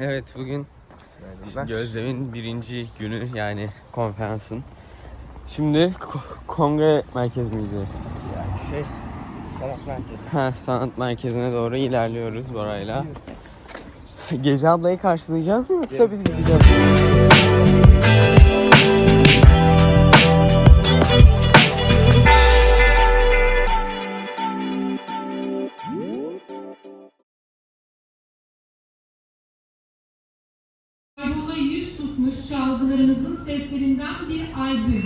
Evet bugün Gözlem'in birinci günü yani konferansın. Şimdi ko- kongre merkezi miydi? Şey, sanat merkezi. Ha, sanat merkezine doğru ilerliyoruz Bora'yla. Gece ablayı karşılayacağız mı yoksa biz gideceğiz? Anadolu'da yüz tutmuş çalgılarımızın seslerinden bir albüm.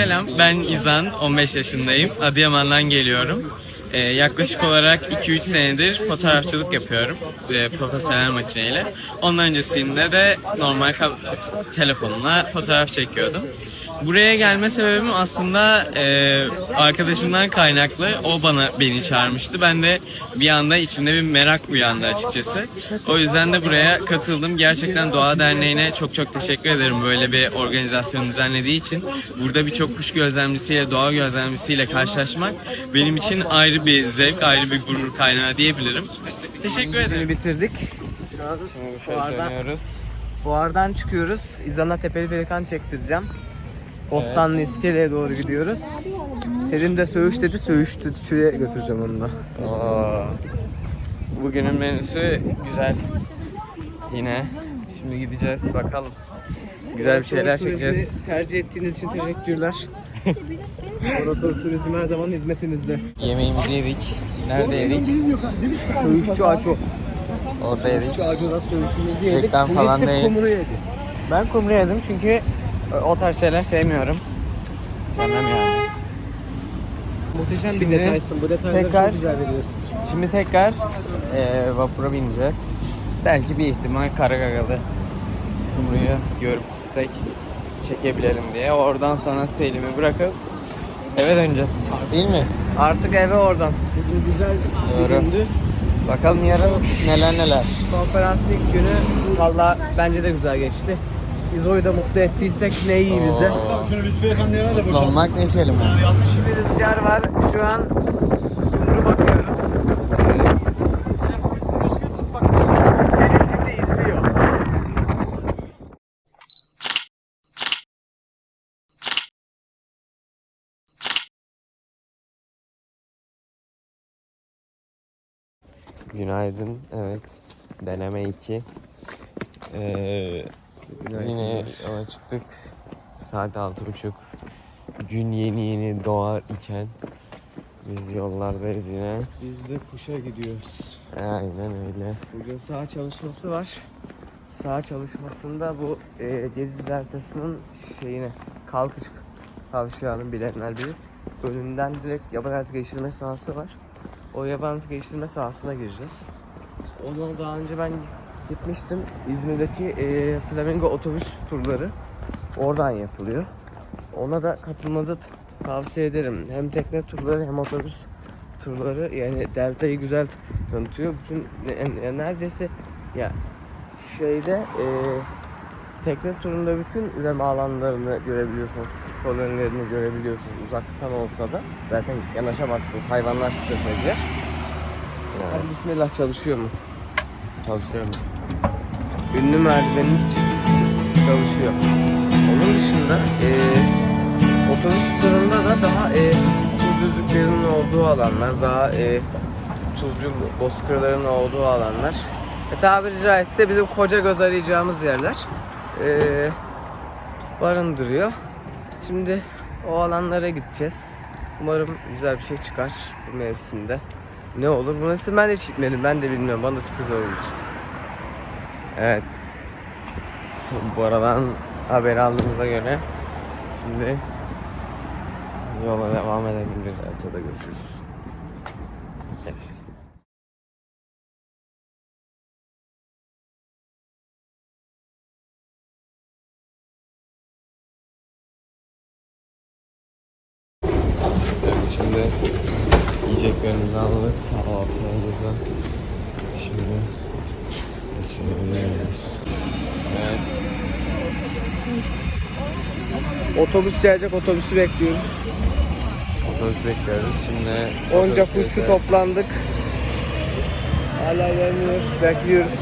Selam, ben İzan, 15 yaşındayım. Adıyaman'dan geliyorum. Ee, yaklaşık olarak 2-3 senedir fotoğrafçılık yapıyorum. Ee, profesyonel makineyle. Ondan öncesinde de normal telefonla fotoğraf çekiyordum. Buraya gelme sebebim aslında e, arkadaşımdan kaynaklı. O bana beni çağırmıştı. Ben de bir anda içimde bir merak uyandı açıkçası. O yüzden de buraya katıldım. Gerçekten Doğa Derneği'ne çok çok teşekkür ederim böyle bir organizasyon düzenlediği için. Burada birçok kuş gözlemcisiyle, doğa gözlemcisiyle karşılaşmak benim için ayrı bir zevk, ayrı bir gurur kaynağı diyebilirim. Teşekkür ederim. bitirdik. Şu an fuardan, fuardan çıkıyoruz. İzan'a tepeli pelikan çektireceğim. Bostanlı iskeleye doğru gidiyoruz. Selim de söğüş dedi, söğüştü. Şuraya götüreceğim onu da. Oo. Bugünün menüsü güzel. Yine şimdi gideceğiz bakalım. Güzel bir şeyler çekeceğiz. Tercih ettiğiniz için teşekkürler. Orası turizm her zaman hizmetinizde. Yemeğimizi yedik. Nerede yedik? Söğüşçü Aço. Orada yedik. Söğüşçü Aço'da söğüşümüzü yedik. Bu falan değil. kumru yedi. Ben kumru yedim çünkü o tarz şeyler sevmiyorum. Sevmem yani. Muhteşem Şimdi bir detaysın. Bu detayları tekrar- çok güzel veriyorsun. Şimdi tekrar e, vapura bineceğiz. Belki bir ihtimal Karagagalı Sumru'yu görüp gitsek çekebilelim diye. Oradan sonra Selim'i bırakıp eve döneceğiz. Değil mi? Artık eve oradan. Bugün güzel bir Doğru. gündü. Bakalım yarın neler neler. Konferansın ilk günü valla bence de güzel geçti. İzo'yu da mutlu ettiysek ne iyi bize. Oo. Mutlu olmak ne kelime. Bir rüzgar var. Şu an Sumru bakıyoruz. Düzgün tut bak. De izliyor. Günaydın. Evet. Deneme 2. Ee, yine yola çıktık. Saat altı buçuk. Gün yeni yeni doğar iken biz yollardayız yine. Biz de kuşa gidiyoruz. Aynen öyle. Bugün saha çalışması var. Saha çalışmasında bu e, Gediz Deltası'nın şeyine kalkış kavşağının bilenler bilir. Önünden direkt yaban hayatı geliştirme sahası var. O yaban hayatı geliştirme sahasına gireceğiz. Ona daha önce ben gitmiştim. İzmir'deki e, Flamingo otobüs turları oradan yapılıyor. Ona da katılmanızı tavsiye ederim. Hem tekne turları hem otobüs turları yani deltayı güzel tanıtıyor. Bütün ne- ne- neredeyse ya şeyde e, tekne turunda bütün üreme alanlarını görebiliyorsunuz. Kolonilerini görebiliyorsunuz uzaktan olsa da. Zaten yanaşamazsınız. Hayvanlar size sezer. Yani Hadi bismillah çalışıyor mu? Ünlü merdiveniniz çalışıyor. Onun dışında eee otobüs turunda da daha eee tuzcuzlukların olduğu alanlar, daha eee tuzcu bozkırların olduğu alanlar E, tabiri caizse bizim koca göz arayacağımız yerler. Ee, barındırıyor. Şimdi o alanlara gideceğiz. Umarım güzel bir şey çıkar bu mevsimde. Ne olur? Bu mevsim ben de hiç gitmedim. Ben de bilmiyorum. Bana da sürpriz olmuş. Evet. Bu aradan haber aldığımıza göre şimdi yola devam edebiliriz. Ortada görüşürüz. Görüşürüz. Evet şimdi yiyeceklerimizi aldık. Kahvaltılarımızı şimdi. Evet. Otobüs gelecek, otobüsü bekliyoruz. Otobüs bekliyoruz. Şimdi Onca kuşçu toplandık. Hala gelmiyor. Bekliyoruz.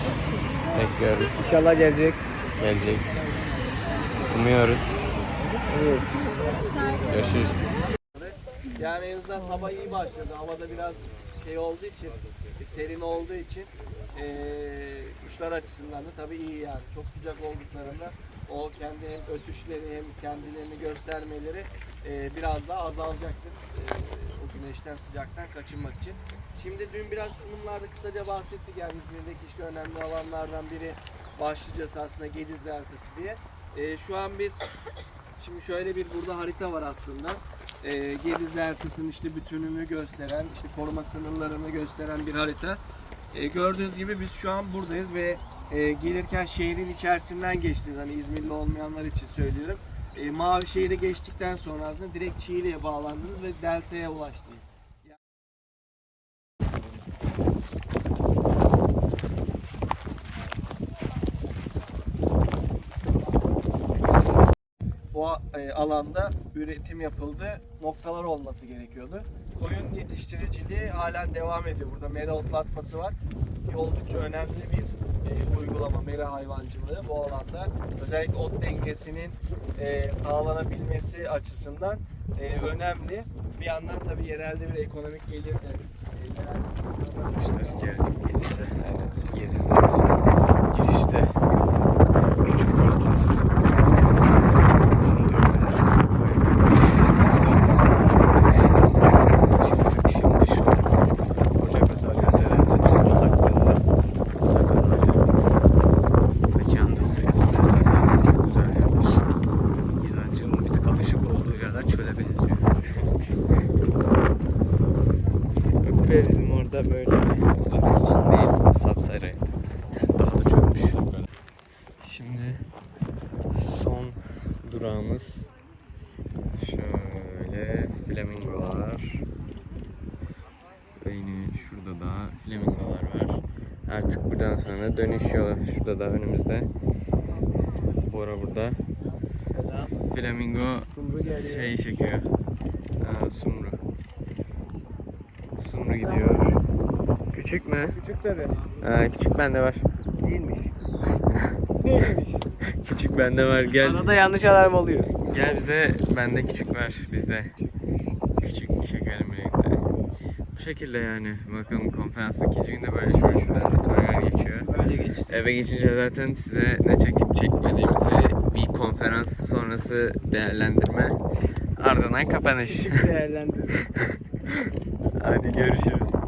bekliyoruz. İnşallah gelecek. Gelecek. Umuyoruz. Umuyoruz. Görüşürüz. Yani en azından sabah iyi başladı. Havada biraz şey olduğu için, e, serin olduğu için kuşlar açısından da tabii iyi yani. Çok sıcak olduklarında o kendi hem ötüşleri hem kendilerini göstermeleri e, biraz daha azalacaktır. E, o güneşten sıcaktan kaçınmak için. Şimdi dün biraz sunumlarda kısaca bahsettik yani İzmir'deki işte önemli alanlardan biri başlayacağız aslında Gedizli haritası diye. E, şu an biz Şimdi şöyle bir burada harita var aslında. Ee, Gedizli haritasının işte bütününü gösteren, işte koruma sınırlarını gösteren bir harita. Ee, gördüğünüz gibi biz şu an buradayız ve e, gelirken şehrin içerisinden geçtiniz. Hani İzmirli olmayanlar için söylüyorum. E, Mavi şehri geçtikten sonra aslında direkt Çiğli'ye bağlandınız ve Delta'ya ulaştınız. bu e, alanda üretim yapıldı. Noktalar olması gerekiyordu. Koyun yetiştiriciliği halen devam ediyor. Burada mera otlatması var. Ki Oldukça önemli bir e, uygulama mera hayvancılığı bu alanda. Özellikle ot dengesinin e, sağlanabilmesi açısından e, önemli. Bir yandan tabii yerelde bir ekonomik gelir de e, insanlar- geldik. Girişte küçük kartal. Şimdi şu koca göz alyaterende düz bataklarında takılmaca mekandası göstereceğiz. Zaten çok güzel yerler. İzancığın bir tık alışık olduğu yerler çöle benziyor. Ve orada böyle arayış değil, sapsarı. Daha da çökmüş. Şimdi son durağımız şöyle flamingolar. Aynen şurada da flamingolar var. Artık buradan sonra dönüş yolu. Şurada da önümüzde. Bora burada. Flamingo şey çekiyor. Aa, Sumru. Sumru gidiyor. Küçük mü? Küçük tabii. Aa, küçük bende var. Değilmiş. Değilmiş. Küçük bende var. Gel. Arada yanlış alarm oluyor. Gel bize bende küçük var bizde. Küçük çekelim birlikte. Bu şekilde yani. Bakalım konferansın ikinci günde böyle şöyle şuradan da Toygar geçiyor. Böyle geçti. Eve geçince zaten size ne çekip çekmediğimizi bir konferans sonrası değerlendirme ardından kapanış. Değerlendirme. Hadi görüşürüz.